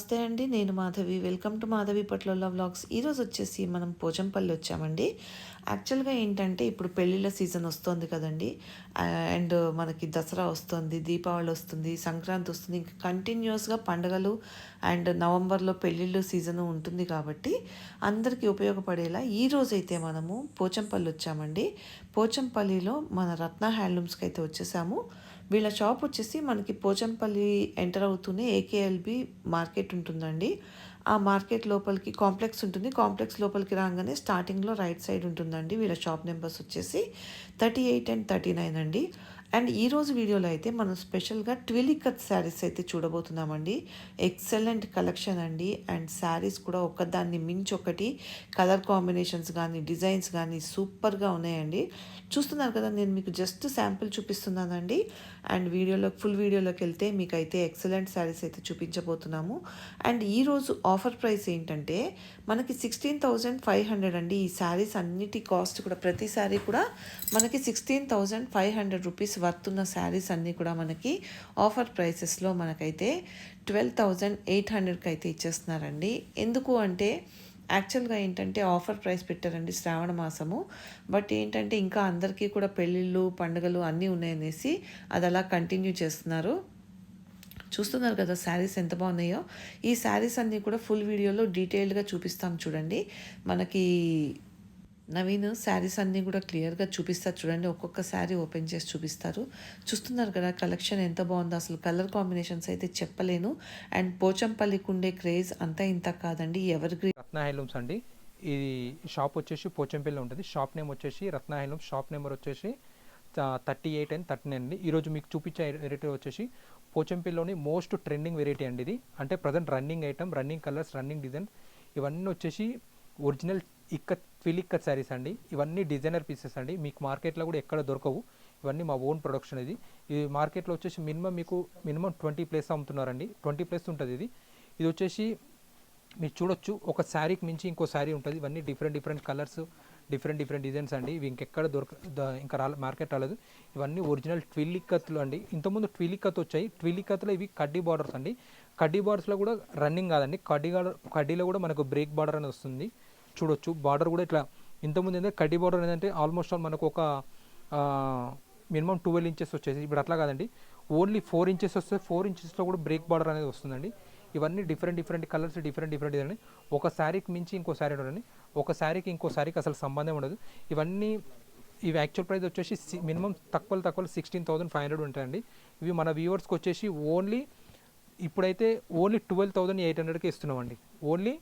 నమస్తే అండి నేను మాధవి. వెల్కమ్ టు మాధవి పట్ల వ్లాగ్స్. ఈరోజు వచ్చేసి మనం పోచంపల్లి వచ్చామండి. యాక్చువల్గా ఏంటంటే ఇప్పుడు పెళ్ళిళ్ళ సీజన్ వస్తుంది కదండి. అండ్ మనకి దసరా వస్తుంది దీపావళి వస్తుంది సంక్రాంతి వస్తుంది. ఇంకా కంటిన్యూస్గా పండుగలు అండ్ నవంబర్లో పెళ్ళిళ్ళు సీజన్ ఉంటుంది కాబట్టి అందరికీ ఉపయోగపడేలా ఈ రోజైతే మనము పోచంపల్లి వచ్చామండి. పోచంపల్లిలో మన రత్న హ్యాండ్లూమ్స్కి అయితే వచ్చేసాము. వీళ్ళ షాప్ వచ్చేసి మనకి పోచంపల్లి ఎంటర్ అవుతూనే ఏకేఎల్బి మార్కెట్ ఉంటుందండి. ఆ మార్కెట్ లోపలికి కాంప్లెక్స్ ఉంటుంది. కాంప్లెక్స్ లోపలికి రాగానే స్టార్టింగ్లో రైట్ సైడ్ ఉంటుందండి వీళ్ళ షాప్ నెంబర్స్ వచ్చేసి thirty eight and thirty nine అండి. అండ్ ఈరోజు వీడియోలో అయితే మనం స్పెషల్గా ట్విలీ కట్ శారీస్ అయితే చూడబోతున్నామండి. ఎక్సలెంట్ కలెక్షన్ అండి. అండ్ శారీస్ కూడా ఒకదాన్ని మించి ఒకటి కలర్ కాంబినేషన్స్ కానీ డిజైన్స్ కానీ సూపర్గా ఉన్నాయండి. చూస్తున్నారు కదా నేను మీకు జస్ట్ శాంపిల్ చూపిస్తున్నానండి. అండ్ వీడియోలో ఫుల్ వీడియోలోకి వెళ్తే మీకు అయితే ఎక్సలెంట్ శారీస్ అయితే చూపించబోతున్నాము. అండ్ ఈరోజు ఆఫర్ ప్రైస్ ఏంటంటే మనకి సిక్స్టీన్ థౌజండ్ ఫైవ్ హండ్రెడ్ అండి. ఈ శారీస్ అన్నిటి కాస్ట్ కూడా ప్రతి శారీ కూడా మనకి sixteen thousand five hundred rupees worth ఉన్న శారీస్ అన్నీ కూడా మనకి ఆఫర్ ప్రైసెస్లో మనకైతే ట్వెల్వ్ థౌజండ్ ఎయిట్ హండ్రెడ్కి అయితే ఇచ్చేస్తున్నారండి. ఎందుకు అంటే యాక్చువల్గా ఏంటంటే ఆఫర్ ప్రైస్ పెట్టారండి శ్రావణ మాసము. బట్ ఏంటంటే ఇంకా అందరికీ కూడా పెళ్ళిళ్ళు పండుగలు అన్నీ ఉన్నాయనేసి అది అలా కంటిన్యూ చేస్తున్నారు. చూస్తున్నారు కదా శారీస్ ఎంత బాగున్నాయో. ఈ శారీస్ అన్నీ కూడా ఫుల్ వీడియోలో డీటెయిల్డ్గా చూపిస్తాం చూడండి. మనకి నవీన్ శారీస్ అన్నీ కూడా క్లియర్గా చూపిస్తారు. చూడండి ఒక్కొక్క శారీ ఓపెన్ చేసి చూపిస్తారు. చూస్తున్నారు కదా కలెక్షన్ ఎంత బాగుందో. అసలు కలర్ కాంబినేషన్స్ అయితే చెప్పలేను. అండ్ పోచంపల్లికి ఉండే క్రేజ్ అంతా ఇంత కాదండి ఎవర్ గ్రీన్ రత్న హ్యాండ్లూమ్స్ అండి. ఇది షాప్ వచ్చేసి పోచంపల్లి ఉంటుంది. షాప్ నేమ్ వచ్చేసి రత్న హ్యాండ్లూమ్స్ షాప్ నెంబర్ వచ్చేసి thirty eight and thirty nine అండి. ఈరోజు మీకు చూపించే వెరైటీ వచ్చేసి పోచంపల్లిలోని మోస్ట్ ట్రెండింగ్ వెరైటీ అండి ఇది. అంటే present running item running colours running design ఇవన్నీ వచ్చేసి ఒరిజినల్ ఇక్క ట్విలిక్క శారీస్ అండి. ఇవన్నీ డిజైనర్ పీసెస్ అండి. మీకు మార్కెట్లో కూడా ఎక్కడ దొరకవు. ఇవన్నీ మా ఓన్ ప్రొడక్షన్ ఇది. ఇది మార్కెట్లో వచ్చేసి మినిమం మీకు మినిమం ట్వంటీ ప్లేస్ అమ్ముతున్నారండి. ట్వంటీ ప్లేస్ ఉంటుంది ఇది. ఇది వచ్చేసి మీరు చూడొచ్చు. ఒక శారీకి మించి ఇంకో శారీ ఉంటుంది. ఇవన్నీ different different colours different different designs అండి. ఇవి ఇంకెక్కడ దొరక ఇంకా రా మార్కెట్ రాలేదు. ఇవన్నీ ఒరిజినల్ ట్విలిక్కత్లు అండి. ఇంతకుముందు ట్విలిక్కత్ వచ్చాయి. ట్విల్లికత్లో ఇవి కడ్డీ బార్డర్స్ అండి. కడ్డీ బార్డర్స్లో కూడా రన్నింగ్ కాదండి. కడ్డీ కడ్డీలో కూడా మనకు బ్రేక్ బార్డర్ అనేది వస్తుంది. చూడొచ్చు. బార్డర్ కూడా ఇట్లా ఇంతకుముందు ఏంటంటే కడ్డీ బార్డర్ ఏంటంటే ఆల్మోస్ట్ ఆల్ మనకు ఒక మినిమం ట్వెల్వ్ ఇంచెస్ వచ్చేసి. ఇప్పుడు అట్లా కాదండి. ఓన్లీ ఫోర్ ఇంచెస్ వస్తే ఫోర్ ఇంచెస్లో కూడా బ్రేక్ బార్డర్ అనేది వస్తుందండి. ఇవన్నీ different different colours different different ఇదండి. ఒక శారీకి మించి ఇంకో శారీ ఉండదండి ఒక శారీకి ఇంకో శారీకి అసలు సంబంధం ఉండదు. ఇవన్నీ ఇవి యాక్చువల్ ప్రైస్ వచ్చేసి మినిమం తక్కువ తక్కువ సిక్స్టీన్ థౌసండ్ ఫైవ్ హండ్రెడ్ ఉంటాయండి. ఇవి మన వ్యూవర్స్కి వచ్చేసి ఓన్లీ ఇప్పుడైతే ఓన్లీ ట్వెల్వ్ థౌసండ్ ఎయిట్ హండ్రెడ్కి ఇస్తున్నామండి. Only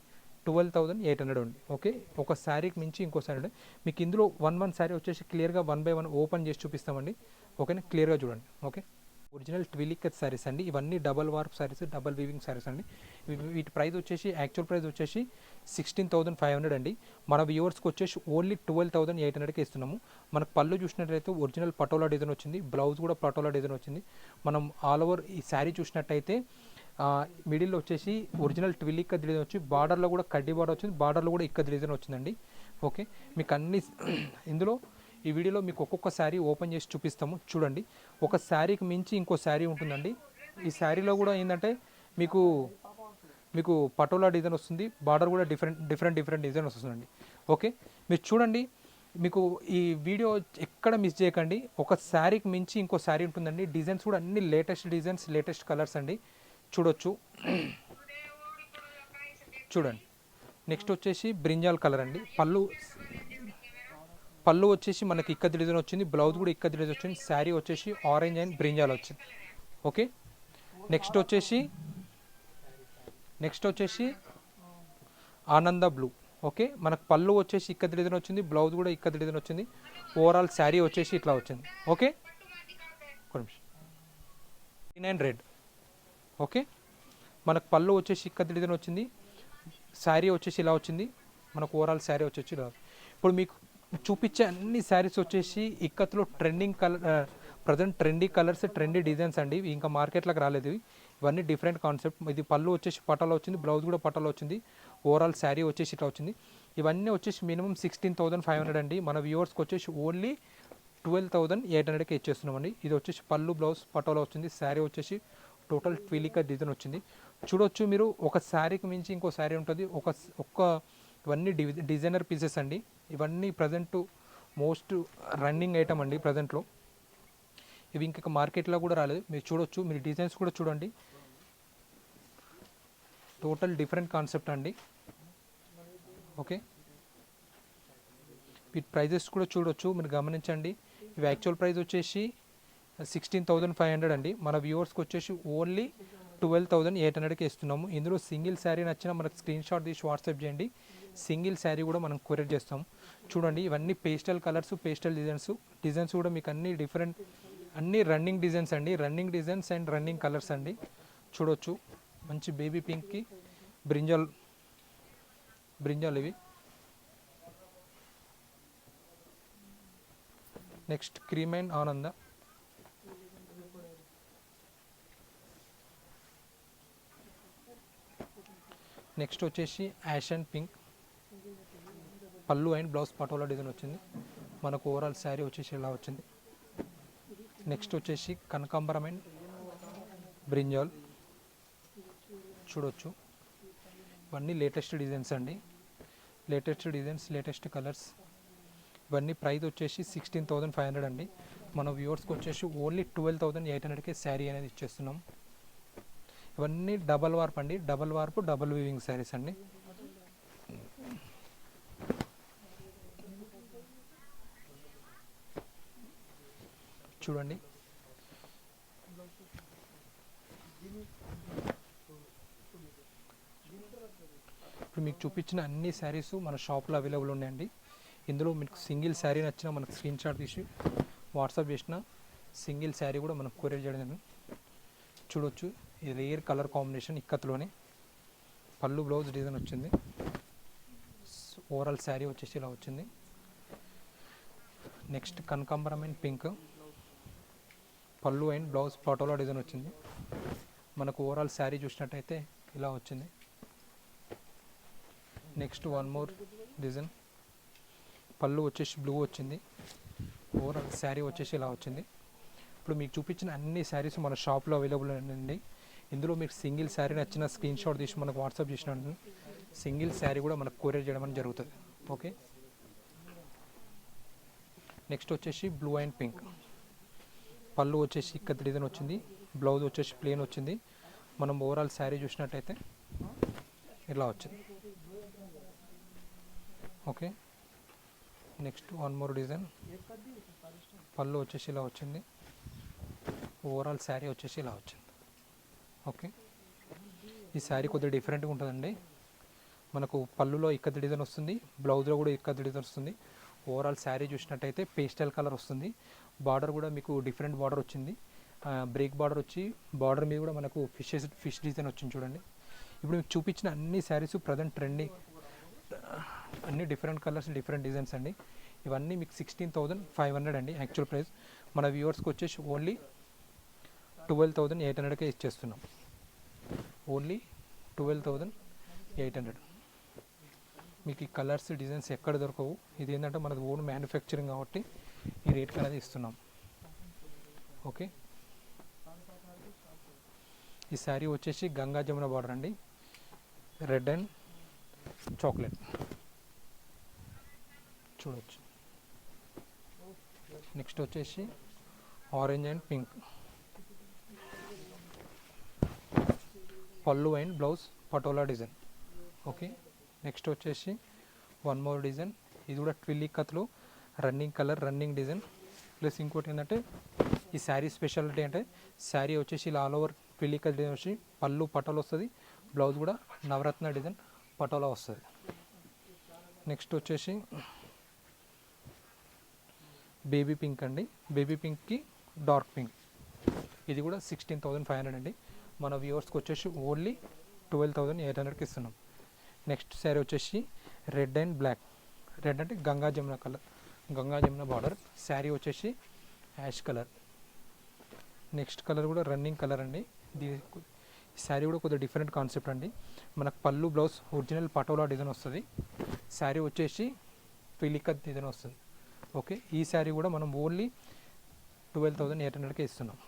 twelve thousand eight hundred ఉంది. ఓకే ఒక శారీకి మించి ఇంకో శారీ మీకు ఇందులో వన్ వన్ శారీ వచ్చేసి క్లియర్గా వన్ బై వన్ ఓపెన్ చేసి చూపిస్తామండి. ఓకేనా క్లియర్గా చూడండి. ఓకే ఒరిజినల్ ట్విలిక్ శారీస్ అండి. ఇవన్నీ double warp saris double weaving saris అండి. వీటి ప్రైస్ వచ్చేసి యాక్చువల్ ప్రైస్ వచ్చేసి సిక్స్టీన్ థౌసండ్ ఫైవ్ హండ్రెడ్ అండి. మన వ్యూవర్స్కి వచ్చేసి ఓన్లీ ట్వెల్వ్ థౌసండ్ ఎయిట్ హండ్రెడ్కి ఇస్తున్నాము. మనకు పళ్ళు చూసినట్లయితే ఒరిజినల్ పటోలా డిజైన్ వచ్చింది. బ్లౌజ్ కూడా పటోలా డిజైన్ వచ్చింది. మనం ఆల్ ఓవర్ ఈ శారీ చూసినట్టయితే మిడిల్లో వచ్చేసి ఒరిజినల్ ట్విల్ ఇక్క డిజైన్ వచ్చి బార్డర్లో కూడా కడ్డీ బార్డర్ వచ్చింది బార్డర్లో కూడా ఇక్క డిజైన్ వచ్చిందండి. ఓకే మీకు అన్ని ఇందులో ఈ వీడియోలో మీకు ఒక్కొక్క శారీ ఓపెన్ చేసి చూపిస్తాము చూడండి. ఒక శారీకి మించి ఇంకో శారీ ఉంటుందండి. ఈ శారీలో కూడా ఏంటంటే మీకు మీకు పటోలా డిజైన్ వస్తుంది బార్డర్ కూడా డిఫరెంట్ డిఫరెంట్ డిఫరెంట్ డిజైన్ వస్తుందండి. ఓకే మీరు చూడండి మీకు ఈ వీడియో ఎక్కడ మిస్ చేయకండి. ఒక శారీకి మించి ఇంకో శారీ ఉంటుందండి. డిజైన్స్ కూడా అన్ని లేటెస్ట్ డిజైన్స్ లేటెస్ట్ కలర్స్ అండి. చూడొచ్చు. చూడండి. నెక్స్ట్ వచ్చేసి బ్రింజాల్ కలర్ అండి. పళ్ళు పళ్ళు వచ్చేసి మనకి ఇక్కత్ డిజైన్ వచ్చింది. బ్లౌజ్ కూడా ఇక్కత్ డిజైన్ వచ్చింది. శారీ వచ్చేసి ఆరెంజ్ అండ్ బ్రింజాల్ వచ్చింది. ఓకే? నెక్స్ట్ వచ్చేసి నెక్స్ట్ వచ్చేసి ఆనంద బ్లూ. ఓకే? మనకు పళ్ళు వచ్చేసి ఇక్కత్ డిజైన్ వచ్చింది. బ్లౌజ్ కూడా ఇక్కత్ డిజైన్ వచ్చింది. ఓవరాల్ శారీ వచ్చేసి ఇట్లా వచ్చింది. ఓకే? ఒక నిమిషం. Green and red. ఓకే? మనకు పళ్ళు వచ్చేసి ఇక్కత్ డిజైన్ వచ్చింది శారీ వచ్చేసి ఇలా వచ్చింది మనకు ఓవరాల్ శారీ వచ్చేసి ఇలా. ఇప్పుడు మీకు చూపించే అన్ని శారీస్ వచ్చేసి ఇక్కత్లో trending colour present trendy colours trendy designs అండి. ఇంకా మార్కెట్లోకి రాలేదు. ఇవన్నీ డిఫరెంట్ కాన్సెప్ట్ ఇది పళ్ళు వచ్చేసి పటాలో వచ్చింది బ్లౌజ్ కూడా పటాలో వచ్చింది. ఓవరాల్ శారీ వచ్చేసి ఇట్లా వచ్చింది. ఇవన్నీ వచ్చేసి minimum sixteen thousand five hundred అండి. మన వ్యూవర్స్కి వచ్చేసి ఓన్లీ ట్వెల్వ్ థౌసండ్ ఎయిట్ హండ్రెడ్కి ఇచ్చేస్తున్నామండి. ఇది వచ్చేసి పళ్ళు బ్లౌజ్ పటోలో వచ్చింది. శారీ వచ్చేసి టోటల్ ట్విలికా డిజైన్ వచ్చింది. చూడొచ్చు మీరు ఒక శారీకి మించి ఇంకో శారీ ఉంటుంది. ఒక ఒక్క ఇవన్నీ డిజైనర్ పీసెస్ అండి. ఇవన్నీ ప్రజెంట్ మోస్ట్ రన్నింగ్ ఐటమ్ అండి ప్రజెంట్లో. ఇవి ఇంకొక మార్కెట్లో కూడా రాలేదు. మీరు చూడొచ్చు మీరు డిజైన్స్ కూడా చూడండి. టోటల్ డిఫరెంట్ కాన్సెప్ట్ అండి. ఓకే. వీటి ప్రైజెస్ కూడా చూడొచ్చు మీరు గమనించండి. ఇవి యాక్చువల్ ప్రైస్ వచ్చేసి సిక్స్టీన్ థౌజండ్ ఫైవ్ హండ్రెడ్ అండి. మన వ్యూవర్స్కి వచ్చేసి ఓన్లీ ట్వెల్వ్ థౌజండ్ ఎయిట్ హండ్రెడ్కి ఇస్తున్నాము. ఇందులో సింగిల్ శారీ నచ్చిన మనకు స్క్రీన్ షాట్ తీసి వాట్సాప్ చేయండి. సింగిల్ శారీ కూడా మనం కొరియర్ చేస్తాం. చూడండి ఇవన్నీ pastel colours pastel designs. Designs కూడా మీకు అన్ని డిఫరెంట్ అన్ని రన్నింగ్ డిజైన్స్ అండి. Running designs and running colours అండి. చూడొచ్చు. మంచి బేబీ పింక్కి బ్రింజాల్ బ్రింజాల్ ఇవి. నెక్స్ట్ క్రీమ్ అండ్ ఆనంద. నెక్స్ట్ వచ్చేసి యాష్ అండ్ పింక్. పళ్ళు అండ్ బ్లౌజ్ పటోలా డిజైన్ వచ్చింది. మనకు ఓవరాల్ శారీ వచ్చేసి ఇలా వచ్చింది. నెక్స్ట్ వచ్చేసి కనకాంబరం అండ్ బ్రింజాల్. చూడొచ్చు. ఇవన్నీ లేటెస్ట్ డిజైన్స్ అండి. లేటెస్ట్ డిజైన్స్ లేటెస్ట్ కలర్స్ ఇవన్నీ ప్రైస్ వచ్చేసి సిక్స్టీన్ థౌసండ్ ఫైవ్ హండ్రెడ్ అండి. మన వ్యూవర్స్కి వచ్చేసి ఓన్లీ ట్వెల్వ్ థౌసండ్ ఎయిట్ హండ్రెడ్కి శారీ అనేది ఇచ్చేస్తున్నాం. ఇవన్నీ డబల్ వార్ప్ అండి. Double warp double weaving saris అండి. చూడండి. ఇప్పుడు మీకు చూపించిన అన్ని శారీస్ మన షాప్లో అవైలబుల్ ఉన్నాయండి. ఇందులో మీకు సింగిల్ శారీ నచ్చిన మనకు స్క్రీన్ షాట్ తీసి వాట్సాప్ చేసిన సింగిల్ శారీ కూడా మనకు కొరియర్ చేయడం చూడవచ్చు చూడొచ్చు. ఇది రేర్ కలర్ కాంబినేషన్ ఇక్కత్లోనే పళ్ళు బ్లౌజ్ డిజైన్ వచ్చింది. ఓవరాల్ శారీ వచ్చేసి ఇలా వచ్చింది. నెక్స్ట్ కనకాంబరం అండ్ పింక్ పళ్ళు అండ్ బ్లౌజ్ పటోలా డిజైన్ వచ్చింది. మనకు ఓవరాల్ శారీ చూసినట్టయితే ఇలా వచ్చింది. నెక్స్ట్ వన్ మోర్ డిజైన్ పళ్ళు వచ్చేసి బ్లూ వచ్చింది. ఓవరాల్ శారీ వచ్చేసి ఇలా వచ్చింది. ఇప్పుడు మీకు చూపించిన అన్ని శారీస్ మన షాప్లో అవైలబుల్ అండి. ఇందులో మీకు సింగిల్ శారీ నచ్చిన స్క్రీన్ షాట్ తీసి మనకు వాట్సాప్ చేసిన సింగిల్ శారీ కూడా మనకు కొరియర్ చేయడం అనేది జరుగుతుంది. ఓకే? నెక్స్ట్ వచ్చేసి బ్లూ అండ్ పింక్. పళ్ళు వచ్చేసి ఇక్కడ డిజైన్ వచ్చింది. బ్లౌజ్ వచ్చేసి ప్లేన్ వచ్చింది. మనం ఓవరాల్ శారీ చూసినట్టయితే ఇలా వచ్చింది. Okay? Next one more design. పళ్ళు వచ్చేసి ఇలా వచ్చింది. ఓవరాల్ శారీ వచ్చేసి ఇలా వచ్చింది. ఓకే. ఈ శారీ కొద్దిగా డిఫరెంట్గా ఉంటుందండి. మనకు పళ్ళులో ఇక్కత్ డిజైన్ వస్తుంది బ్లౌజ్లో కూడా ఇక్కత్ డిజైన్ వస్తుంది. ఓవరాల్ శారీ చూసినట్టయితే పేస్టల్ కలర్ వస్తుంది. బార్డర్ కూడా మీకు డిఫరెంట్ బార్డర్ వచ్చింది. బ్రేక్ బార్డర్ వచ్చి బార్డర్ మీద కూడా మనకు ఫిషెస్ ఫిష్ డిజైన్ వచ్చింది చూడండి. ఇప్పుడు మీకు చూపించిన అన్ని శారీస్ ప్రజెంట్ ట్రెండింగ్ అన్ని డిఫరెంట్ కలర్స్ డిఫరెంట్ డిజైన్స్ అండి. ఇవన్నీ మీకు సిక్స్టీన్ థౌజండ్ ఫైవ్ హండ్రెడ్ అండి యాక్చువల్ ప్రైస్ మన వ్యూవర్స్కి వచ్చేసి ఓన్లీ ట్వెల్వ్ థౌజండ్ ఎయిట్ హండ్రెడ్కే ఇచ్చేస్తున్నాం only twelve thousand eight hundred. మీకు ఈ కలర్స్ డిజైన్స్ ఎక్కడ దొరకవు. ఇది ఏంటంటే మనది ఓన్ మ్యానుఫ్యాక్చరింగ్ కాబట్టి ఈ రేట్కి అనేది ఇస్తున్నాం. ఓకే? ఈ శారీ వచ్చేసి గంగా జమున బార్డర్ అండి. Red and chocolate. చూడవచ్చు నెక్స్ట్ వచ్చేసి ఆరెంజ్ అండ్ పింక్. పళ్ళు and blouse patola design. Okay? Next వచ్చేసి వన్ మోర్ డిజైన్. ఇది కూడా ట్విల్లీ కత్లో running colour running design. Plus ఇంకోటి ఏంటంటే ఈ శారీ స్పెషాలిటీ అంటే శారీ వచ్చేసి ఇలా ఆల్ ఓవర్ ట్విల్లీ కట్ డిజైన్ వచ్చి పళ్ళు పటోలా వస్తుంది. బ్లౌజ్ కూడా నవరత్న డిజైన్ పటోలా వస్తుంది. నెక్స్ట్ వచ్చేసి బేబీ పింక్ అండి. బేబీ పింక్కి డార్క్ పింక్. ఇది కూడా సిక్స్టీన్ థౌజండ్ ఫైవ్ హండ్రెడ్ అండి. మన వ్యూవర్స్కి వచ్చేసి ఓన్లీ ట్వెల్వ్ థౌజండ్ ఎయిట్ హండ్రెడ్కి ఇస్తున్నాం. నెక్స్ట్ శారీ వచ్చేసి రెడ్ అండ్ బ్లాక్. రెడ్ అంటే గంగా జమున కలర్. గంగా జమున బార్డర్. శారీ వచ్చేసి యాష్ కలర్. నెక్స్ట్ కలర్ కూడా రన్నింగ్ కలర్ అండి. ఇది శారీ కూడా కొద్దిగా డిఫరెంట్ కాన్సెప్ట్ అండి. మనకు పళ్ళు బ్లౌజ్ ఒరిజినల్ పటోలా డిజైన్ వస్తుంది. శారీ వచ్చేసి పిలికత్ డిజైన్ వస్తుంది. ఓకే? ఈ శారీ కూడా మనం ఓన్లీ ట్వెల్వ్ థౌజండ్ ఎయిట్ హండ్రెడ్కే ఇస్తున్నాం.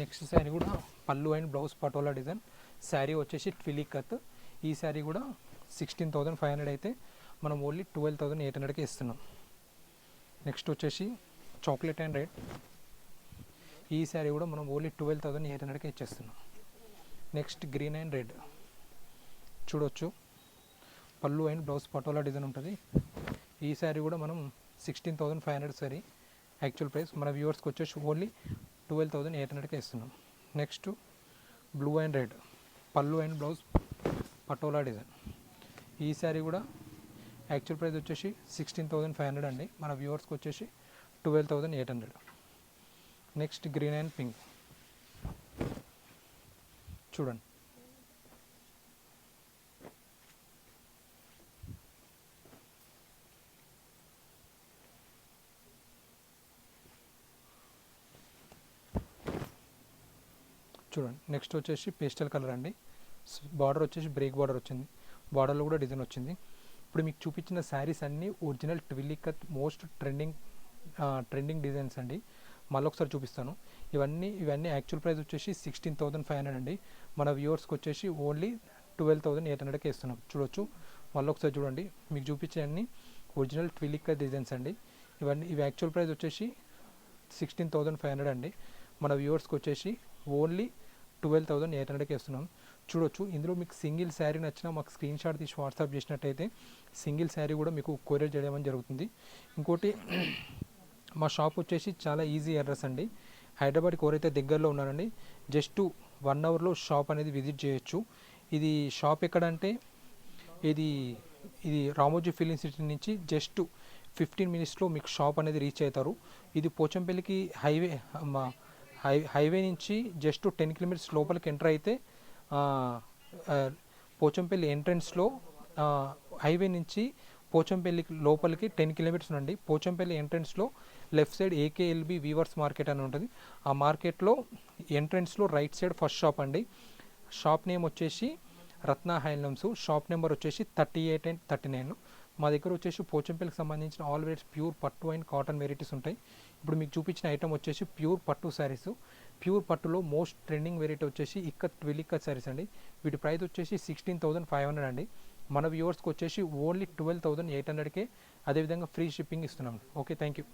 నెక్స్ట్ శారీ కూడా పళ్ళు and blouse patola design. Sari వచ్చేసి ట్విలీ కత్ ఈ శారీ కూడా సిక్స్టీన్ థౌజండ్ ఫైవ్ హండ్రెడ్ అయితే మనం ఓన్లీ ట్వెల్వ్ థౌజండ్ ఎయిట్ హండ్రెడ్కి ఇస్తున్నాం. నెక్స్ట్ వచ్చేసి చాక్లెట్ అండ్ రెడ్. ఈ శారీ కూడా మనం ఓన్లీ ట్వెల్వ్ థౌజండ్ ఎయిట్ హండ్రెడ్కి ఇచ్చేస్తున్నాం. Next green and red. చూడొచ్చు. పళ్ళు అండ్ బ్లౌజ్ పటోలా డిజైన్ ఉంటుంది. ఈ శారీ కూడా మనం sixteen thousand five hundred sari. Actual price మన వ్యూవర్స్కి వచ్చేసి ఓన్లీ ట్వెల్వ్ థౌజండ్ ఎయిట్ హండ్రెడ్కి ఇస్తున్నాం. నెక్స్ట్ బ్లూ అండ్ రెడ్ పళ్ళు అండ్ బ్లౌజ్ పటోలా డిజైన్. ఈ శారీ కూడా యాక్చువల్ ప్రైస్ వచ్చేసి సిక్స్టీన్ థౌజండ్ ఫైవ్ హండ్రెడ్ అండి. మన వ్యూవర్స్కి వచ్చేసి twelve thousand eight hundred. Next green and pink. చూడండి. చూడండి. నెక్స్ట్ వచ్చేసి పేస్టల్ కలర్ అండి. బార్డర్ వచ్చేసి బ్రేక్ బార్డర్ వచ్చింది. బార్డర్లో కూడా డిజైన్ వచ్చింది. ఇప్పుడు మీకు చూపించిన శారీస్ అన్నీ ఒరిజినల్ ట్విలికత్ మోస్ట్ ట్రెండింగ్ ట్రెండింగ్ డిజైన్స్ అండి. మళ్ళీ ఒకసారి చూపిస్తాను. ఇవన్నీ ఇవన్నీ యాక్చువల్ ప్రైస్ వచ్చేసి సిక్స్టీన్ థౌసండ్ ఫైవ్ హండ్రెడ్ అండి. మన వ్యూవర్స్కి వచ్చేసి ఓన్లీ ట్వెల్వ్ థౌసండ్ ఎయిట్ హండ్రెడ్కి ఇస్తున్నాం. చూడొచ్చు. మళ్ళీ ఒకసారి చూడండి. మీకు చూపించే అన్ని ఒరిజినల్ ట్విలికత్ డిజైన్స్ అండి. ఇవన్నీ ఇవి యాక్చువల్ ప్రైస్ వచ్చేసి సిక్స్టీన్ థౌసండ్ ఫైవ్ హండ్రెడ్ అండి. మన వ్యూవర్స్కి వచ్చేసి ఓన్లీ ట్వెల్వ్ థౌసండ్ ఎయిట్ హండ్రెడ్కి ఇస్తున్నాం చూడొచ్చు. ఇందులో మీకు సింగిల్ శారీ నచ్చినా మాకు స్క్రీన్ షాట్ తీసి వాట్సాప్ చేసినట్టయితే సింగిల్ శారీ కూడా మీకు కొరియర్ చేయడం జరుగుతుంది. ఇంకోటి మా షాప్ వచ్చేసి చాలా ఈజీ అడ్రస్ అండి. హైదరాబాద్కి ఎవరైతే దగ్గరలో ఉన్నారండి జస్ట్ వన్ అవర్లో షాప్ అనేది విజిట్ చేయొచ్చు. ఇది షాప్ ఎక్కడంటే ఇది ఇది రామోజీ ఫిలిం సిటీ నుంచి జస్ట్ ఫిఫ్టీన్ మినిట్స్లో మీకు షాప్ అనేది రీచ్ అవుతారు. ఇది పోచంపల్లికి హైవే మా హై హైవే నుంచి జస్ట్ టెన్ కిలోమీటర్స్ లోపలికి ఎంటర్ అయితే పోచంపల్లి ఎంట్రన్స్లో హైవే నుంచి పోచంపల్లి లోపలికి టెన్ కిలోమీటర్స్ నుండి పోచంపల్లి ఎంట్రన్స్లో left side AKLB weavers market అని ఉంటుంది. ఆ మార్కెట్లో ఎంట్రన్స్లో రైట్ సైడ్ ఫస్ట్ షాప్ అండి. షాప్ నేమ్ వచ్చేసి రత్న హైలమ్స్. షాప్ నెంబర్ వచ్చేసి thirty eight and thirty nine మా దగ్గర వచ్చేసి పోచంపల్లికి సంబంధించిన ఆల్ వెరైటీస్ ప్యూర్ పట్టు అండ్ కాటన్ వెరైటీస్ ఉంటాయి. ఇప్పుడు మీకు చూపించిన ఐటమ్ వచ్చేసి ప్యూర్ పట్టు శారీస్ ప్యూర్ పట్టులో మోస్ట్ ట్రెండింగ్ వెరైటీ వచ్చేసి ఇక్కత్ ట్విలిక్కత్ శారీస్ అండి. వీటి ప్రైస్ వచ్చేసి సిక్స్టీన్ థౌసండ్ ఫైవ్ హండ్రెడ్ అండి. మన వ్యూవర్స్కి వచ్చేసి ఓన్లీ ట్వెల్వ్ థౌసండ్ ఎయిట్ హండ్రెడ్కే అదేవిధంగా ఫ్రీ షిప్పింగ్ ఇస్తున్నాం. Okay thank you